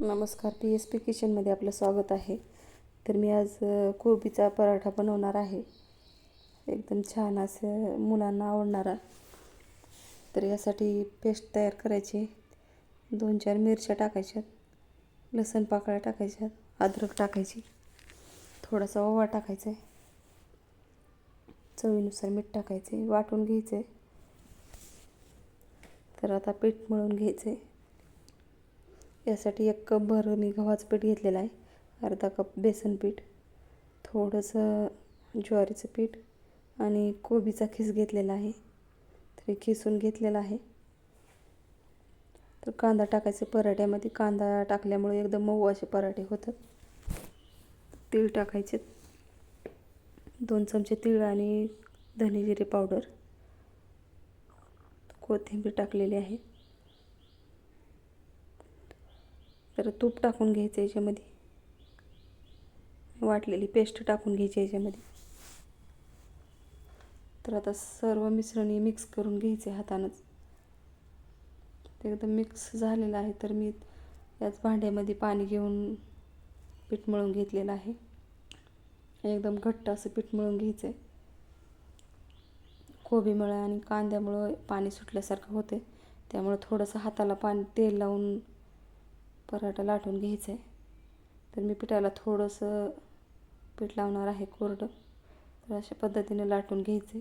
नमस्कार P S P किचनमध्ये आपलं स्वागत आहे. तर मी आज कोबीचा पराठा बनवणार आहे. एकदम छान असं मुलांना आवडणारा. तर यासाठी पेस्ट तयार करायची. दोन चार मिरच्या टाकायच्यात लसण पाकळ्या टाकायच्यात अद्रक टाकायची. थोडासा ओवा टाकायचा आहे. चवीनुसार मीठ टाकायचे. वाटून घ्यायचे. तर आता पीठ मळून घ्यायचे. यासाठी एक कप भर मी गव्हाचं पीठ घेतलेलं आहे. अर्धा कप बेसन पीठ थोडंसं ज्वारीचं पीठ आणि कोबीचा खीस घेतलेला आहे. तरी खिसून घेतलेला आहे. तर कांदा टाकायचं पराठ्यामध्ये. कांदा टाकल्यामुळे एकदम मऊ असे पराठे होतात. तीळ टाकायचे. दोन चमचे तीळ आणि धने जिरे पावडर. कोथिंबीर टाकलेली आहे. तर तूप टाकून घ्यायचं याच्यामध्ये. वाटलेली पेस्ट टाकून घ्यायची याच्यामध्ये. तर आता सर्व मिश्रण हे मिक्स करून घ्यायचे हातानंच. ते एकदम मिक्स झालेलं आहे तर मी याच भांड्यामध्ये पाणी घेऊन पीठ मळून घेतलेलं आहे. एकदम घट्ट असं पीठ मळून घ्यायचं आहे कोबीमुळे आणि कांद्यामुळं पाणी सुटल्यासारखं होते त्यामुळं थोडंसं हाताला पाणी तेल लावून पराठा लाटून घ्यायचा आहे. तर मी पिठाला थोडंसं पीठ लावणार आहे कोरडं. तर अशा पद्धतीने लाटून घ्यायचे.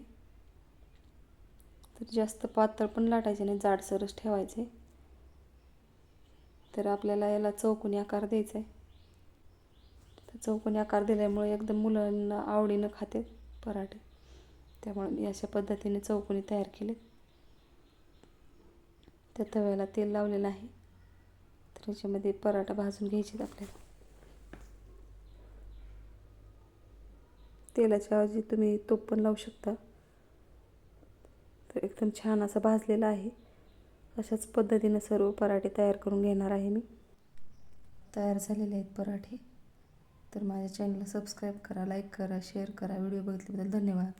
तर जास्त पातळ पण लाटायचे नाही जाडसरच ठेवायचे. तर आपल्याला याला चौकोनी आकार द्यायचा आहे. तर चौकोनी आकार दिल्यामुळे एकदम मुलांना आवडीनं खाते पराठे. त्यामुळे मी अशा पद्धतीने चौकोनी तयार केले त्या तव्याला तेल लावलेलं आहे. त्याच्यामध्ये पराठा भाजून घ्यायचे आपल्याला. तेलाच्या ऐवजी तुम्ही तूप पण लावू शकता. तर एकदम छान असं भाजलेलं आहे. अशाच पद्धतीनं सर्व पराठे तयार करून घेणार आहे मी. तयार झालेले आहेत पराठे. तर माझ्या चॅनलला सबस्क्राईब करा लाईक करा शेअर करा. व्हिडिओ बघितल्याबद्दल धन्यवाद.